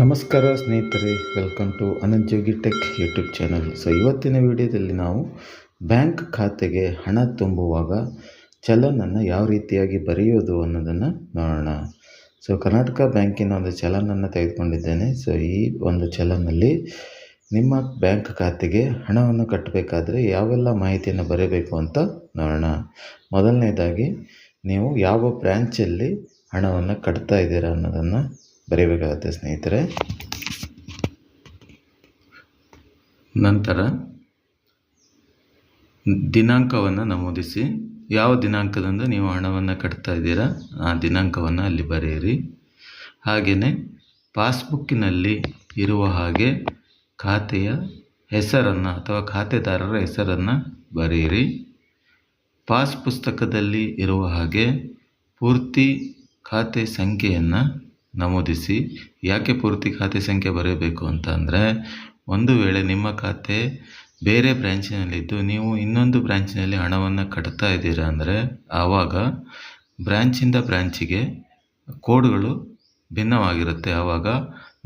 ನಮಸ್ಕಾರ ಸ್ನೇಹಿತರೆ welcome to Ananth Jogi tech YouTube channel so ಇವತ್ತಿನ ವಿಡಿಯೋದಲ್ಲಿ ನಾವು ಬ್ಯಾಂಕ್ ಖಾತೆಗೆ ಹಣ ತುಂಬುವಾಗ ಚಲನನ್ನು ಯಾವ ರೀತಿಯಾಗಿ ಬರೆಯೋದು ಅನ್ನೋದನ್ನು ನೋಡೋಣ. ಸೊ ಕರ್ನಾಟಕ ಬ್ಯಾಂಕಿನ ಒಂದು ಚಲನನ್ನು ತೆಗೆದುಕೊಂಡಿದ್ದೇನೆ. ಸೊ ಈ ಒಂದು ಚಲನಲ್ಲಿ ನಿಮ್ಮ ಬ್ಯಾಂಕ್ ಖಾತೆಗೆ ಹಣವನ್ನು ಕಟ್ಟಬೇಕಾದ್ರೆ ಯಾವೆಲ್ಲ ಮಾಹಿತಿಯನ್ನು ಬರೀಬೇಕು ಅಂತ ನೋಡೋಣ. ಮೊದಲನೇದಾಗಿ, ನೀವು ಯಾವ ಬ್ರ್ಯಾಂಚಲ್ಲಿ ಹಣವನ್ನು ಕಟ್ತಾ ಇದ್ದೀರಾ ಅನ್ನೋದನ್ನು ಬರೀಬೇಕಾಗುತ್ತೆ ಸ್ನೇಹಿತರೆ. ನಂತರ ದಿನಾಂಕವನ್ನು ನಮೂದಿಸಿ. ಯಾವ ದಿನಾಂಕದಂದು ನೀವು ಹಣವನ್ನು ಕಟ್ತಾ ಇದ್ದೀರಾ, ಆ ದಿನಾಂಕವನ್ನು ಅಲ್ಲಿ ಬರೆಯಿರಿ. ಹಾಗೆಯೇ ಪಾಸ್ಬುಕ್ಕಿನಲ್ಲಿ ಇರುವ ಹಾಗೆ ಖಾತೆಯ ಹೆಸರನ್ನು ಅಥವಾ ಖಾತೆದಾರರ ಹೆಸರನ್ನು ಬರೆಯಿರಿ. ಪಾಸ್ ಪುಸ್ತಕದಲ್ಲಿ ಇರುವ ಹಾಗೆ ಪೂರ್ತಿ ಖಾತೆ ಸಂಖ್ಯೆಯನ್ನು ನಮೂದಿಸಿ ಯಾಕೆ ಪೂರ್ತಿ ಖಾತೆ ಸಂಖ್ಯೆ ಬರೆಯಬೇಕು ಅಂತ ಅಂದರೆ ಒಂದು ವೇಳೆ ನಿಮ್ಮ ಖಾತೆ ಬೇರೆ ಬ್ರ್ಯಾಂಚಿನಲ್ಲಿದ್ದು ನೀವು ಇನ್ನೊಂದು ಬ್ರ್ಯಾಂಚಿನಲ್ಲಿ ಹಣವನ್ನು ಕಟ್ತಾ ಇದ್ದೀರಾ ಅಂದರೆ, ಆವಾಗ ಬ್ರ್ಯಾಂಚಿಂದ ಬ್ರ್ಯಾಂಚಿಗೆ ಕೋಡ್ಗಳು ಭಿನ್ನವಾಗಿರುತ್ತೆ. ಆವಾಗ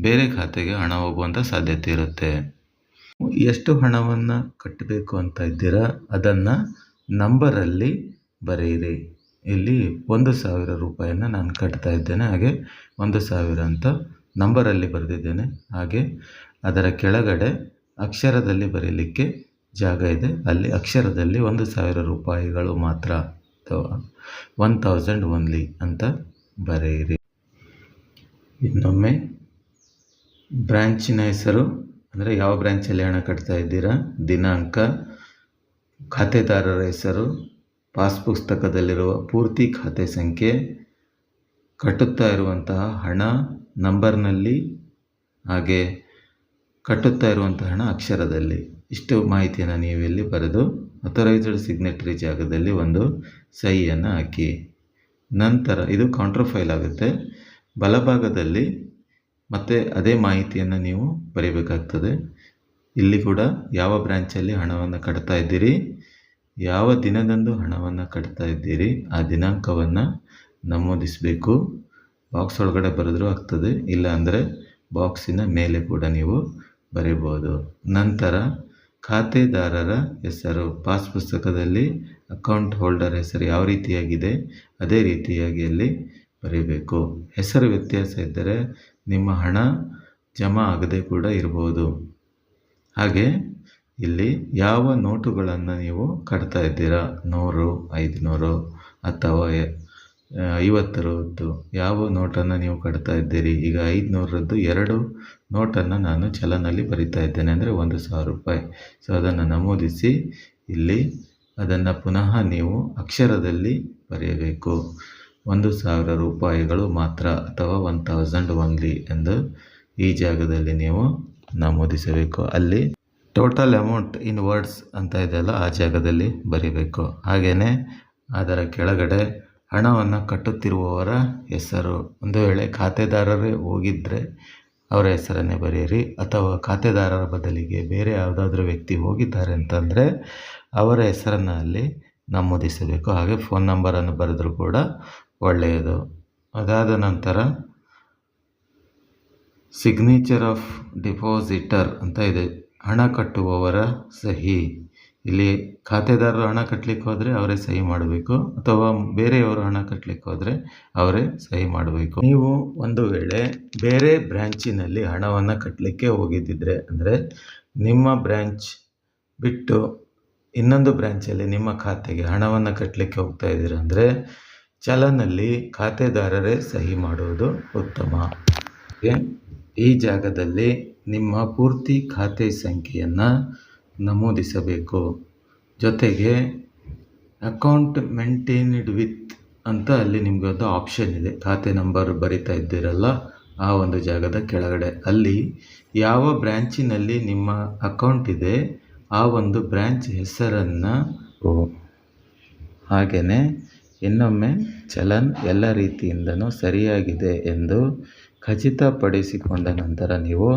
ಬೇರೆ ಖಾತೆಗೆ ಹಣ ಹೋಗುವಂಥ ಸಾಧ್ಯತೆ ಇರುತ್ತೆ. ಎಷ್ಟು ಹಣವನ್ನು ಕಟ್ಟಬೇಕು ಅಂತ ಇದ್ದೀರಾ, ಅದನ್ನು ನಂಬರಲ್ಲಿ ಬರೆಯಿರಿ. ಇಲ್ಲಿ ಒಂದು ಸಾವಿರ ರೂಪಾಯಿಯನ್ನು ನಾನು ಕಟ್ತಾ ಇದ್ದೇನೆ. ಹಾಗೆ ಒಂದು ಸಾವಿರ ಅಂತ ನಂಬರಲ್ಲಿ ಬರೆದಿದ್ದೇನೆ. ಹಾಗೆ ಅದರ ಕೆಳಗಡೆ ಅಕ್ಷರದಲ್ಲಿ ಬರೀಲಿಕ್ಕೆ ಜಾಗ ಇದೆ. ಅಲ್ಲಿ ಅಕ್ಷರದಲ್ಲಿ ಒಂದು ಸಾವಿರ ರೂಪಾಯಿಗಳು ಮಾತ್ರ ಅಥವಾ ಒನ್ ತೌಸಂಡ್ ಒನ್ಲಿ ಅಂತ ಬರೆಯಿರಿ. ಇನ್ನೊಮ್ಮೆ ಬ್ರ್ಯಾಂಚಿನ ಹೆಸರು. ಅಂದರೆ ಯಾವ ಬ್ರ್ಯಾಂಚಲ್ಲಿ ಹಣ ಕಟ್ತಾ ಇದ್ದೀರಾ? ದಿನಾಂಕ, ಖಾತೆದಾರರ ಹೆಸರು ಪಾಸ್ ಪುಸ್ತಕದಲ್ಲಿರುವ ಪೂರ್ತಿ ಖಾತೆ ಸಂಖ್ಯೆ, ಕಟ್ಟುತ್ತಾ ಇರುವಂತಹ ಹಣ ನಂಬರ್ನಲ್ಲಿ, ಹಾಗೆ ಕಟ್ಟುತ್ತಾ ಇರುವಂತಹ ಹಣ ಅಕ್ಷರದಲ್ಲಿ. ಇಷ್ಟು ಮಾಹಿತಿಯನ್ನು ನೀವು ಇಲ್ಲಿ ಬರೆದು ಅಥರೈಸ್ಡ್ ಸಿಗ್ನೇಟ್ರಿ ಜಾಗದಲ್ಲಿ ಒಂದು ಸಹಿಯನ್ನು ಹಾಕಿ. ನಂತರ ಇದು ಕಾಂಟ್ರಫೈಲ್ ಆಗುತ್ತೆ. ಬಲಭಾಗದಲ್ಲಿ ಮತ್ತೆ ಅದೇ ಮಾಹಿತಿಯನ್ನು ನೀವು ಬರೀಬೇಕಾಗ್ತದೆ. ಇಲ್ಲಿ ಕೂಡ ಯಾವ ಬ್ರ್ಯಾಂಚಲ್ಲಿ ಹಣವನ್ನು ಕಟ್ತಾ ಇದ್ದೀರಿ? ಯಾವ ದಿನದಂದು ಹಣವನ್ನು ಕಟ್ತಾ ಇದ್ದೀರಿ, ಆ ದಿನಾಂಕವನ್ನು ನಮೂದಿಸಬೇಕು. ಬಾಕ್ಸ್ ಒಳಗಡೆ ಬರೆದ್ರೂ ಆಗ್ತದೆ, ಇಲ್ಲ ಅಂದರೆ ಬಾಕ್ಸಿನ ಮೇಲೆ ಕೂಡ ನೀವು ಬರಿಬೋದು. ನಂತರ ಖಾತೆದಾರರ ಹೆಸರು, ಪಾಸ್ ಪುಸ್ತಕದಲ್ಲಿ ಅಕೌಂಟ್ ಹೋಲ್ಡರ್ ಹೆಸರು ಯಾವ ರೀತಿಯಾಗಿದೆ, ಅದೇ ರೀತಿಯಾಗಿ ಅಲ್ಲಿ ಬರೀಬೇಕು. ಹೆಸರು ವ್ಯತ್ಯಾಸ ಇದ್ದರೆ ನಿಮ್ಮ ಹಣ ಜಮಾ ಆಗದೆ ಕೂಡ ಇರ್ಬೋದು. ಹಾಗೆ ಇಲ್ಲಿ ಯಾವ ನೋಟುಗಳನ್ನು ನೀವು ಕಟ್ತಾ ಇದ್ದೀರಾ? ನೂರು, ಐದುನೂರು ಅಥವಾ ಐವತ್ತರದ್ದು ಯಾವ ನೋಟನ್ನು ನೀವು ಕಟ್ತಾ ಇದ್ದೀರಿ? ಈಗ ಐದುನೂರದ್ದು ಎರಡು ನೋಟನ್ನು ನಾನು ಚಲನಲ್ಲಿ ಬರಿತಾ ಇದ್ದೇನೆ ಅಂದರೆ ಒಂದು ಸಾವಿರ ರೂಪಾಯಿ. ಸೊ ಅದನ್ನು ನಮೂದಿಸಿ ಇಲ್ಲಿ ಅದನ್ನು ಪುನಃ ನೀವು ಅಕ್ಷರದಲ್ಲಿ ಬರೆಯಬೇಕು. ಒಂದು ಸಾವಿರ ರೂಪಾಯಿಗಳು ಮಾತ್ರ ಅಥವಾ ಒನ್ ತೌಸಂಡ್ ಒನ್ಲಿ ಎಂದು ಈ ಜಾಗದಲ್ಲಿ ನೀವು ನಮೂದಿಸಬೇಕು. ಅಲ್ಲಿ ಟೋಟಲ್ ಅಮೌಂಟ್ ಇನ್ ವರ್ಡ್ಸ್ ಅಂತ ಇದೆಯಲ್ಲ, ಆ ಜಾಗದಲ್ಲಿ ಬರೀಬೇಕು. ಹಾಗೆಯೇ ಅದರ ಕೆಳಗಡೆ ಹಣವನ್ನು ಕಟ್ಟುತ್ತಿರುವವರ ಹೆಸರು. ಒಂದು ವೇಳೆ ಖಾತೆದಾರರೇ ಹೋಗಿದ್ದರೆ ಅವರ ಹೆಸರನ್ನೇ ಬರೆಯಿರಿ. ಅಥವಾ ಖಾತೆದಾರರ ಬದಲಿಗೆ ಬೇರೆ ಯಾವುದಾದ್ರೂ ವ್ಯಕ್ತಿ ಹೋಗಿದ್ದಾರೆ ಅಂತಂದರೆ ಅವರ ಹೆಸರನ್ನು ಅಲ್ಲಿ ನಮೂದಿಸಬೇಕು. ಹಾಗೆ ಫೋನ್ ನಂಬರನ್ನು ಬರೆದರೂ ಕೂಡ ಒಳ್ಳೆಯದು. ಅದಾದ ನಂತರ ಸಿಗ್ನೇಚರ್ ಆಫ್ ಡಿಪಾಸಿಟರ್ ಅಂತ ಇದೆ. ಹಣ ಕಟ್ಟುವವರ ಸಹಿ. ಇಲ್ಲಿ ಖಾತೆದಾರರು ಹಣ ಕಟ್ಟಲಿಕ್ಕೆ ಹೋದರೆ ಅವರೇ ಸಹಿ ಮಾಡಬೇಕು, ಅಥವಾ ಬೇರೆಯವರು ಹಣ ಕಟ್ಟಲಿಕ್ಕೆ ಹೋದರೆ ಅವರೇ ಸಹಿ ಮಾಡಬೇಕು. ನೀವು ಒಂದು ವೇಳೆ ಬೇರೆ ಬ್ರ್ಯಾಂಚಿನಲ್ಲಿ ಹಣವನ್ನು ಕಟ್ಟಲಿಕ್ಕೆ ಹೋಗಿದ್ದಿದ್ರೆ, ಅಂದರೆ ನಿಮ್ಮ ಬ್ರ್ಯಾಂಚ್ ಬಿಟ್ಟು ಇನ್ನೊಂದು ಬ್ರ್ಯಾಂಚಲ್ಲಿ ನಿಮ್ಮ ಖಾತೆಗೆ ಹಣವನ್ನು ಕಟ್ಟಲಿಕ್ಕೆ ಹೋಗ್ತಾ ಇದ್ದೀರ ಅಂದರೆ ಚಲನಲ್ಲಿ ಖಾತೆದಾರರೇ ಸಹಿ ಮಾಡುವುದು ಉತ್ತಮ. ಈ ಜಾಗದಲ್ಲಿ ನಿಮ್ಮ ಪೂರ್ತಿ ಖಾತೆ ಸಂಖ್ಯೆಯನ್ನು ನಮೂದಿಸಬೇಕು. ಜೊತೆಗೆ ಅಕೌಂಟ್ ಮೇಂಟೈನ್ಡ್ ವಿತ್ ಅಂತ ಅಲ್ಲಿ ನಿಮಗೆ ಒಂದು ಆಪ್ಷನ್ ಇದೆ. ಖಾತೆ ನಂಬರ್ ಬರಿತಾ ಇದ್ದೀರಲ್ಲ ಆ ಒಂದು ಜಾಗದ ಕೆಳಗಡೆ. ಅಲ್ಲಿ ಯಾವ ಬ್ರ್ಯಾಂಚಿನಲ್ಲಿ ನಿಮ್ಮ ಅಕೌಂಟ್ ಇದೆ ಆ ಒಂದು ಬ್ರ್ಯಾಂಚ್ ಹೆಸರನ್ನು ಹಾಗೆಯೇ ಇನ್ನೊಮ್ಮೆ ಚಲನ್ ಎಲ್ಲ ರೀತಿಯಿಂದನೂ ಸರಿಯಾಗಿದೆ ಎಂದು ಖಚಿತಪಡಿಸಿಕೊಂಡ ನಂತರ ನೀವು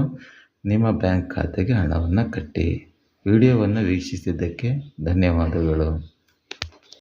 ನಿಮ್ಮ ಬ್ಯಾಂಕ್ ಖಾತೆಗೆ ಹಣವನ್ನು ಕಟ್ಟಿ ವಿಡಿಯೋವನ್ನು ವೀಕ್ಷಿಸಿದ್ದಕ್ಕೆ ಧನ್ಯವಾದಗಳು.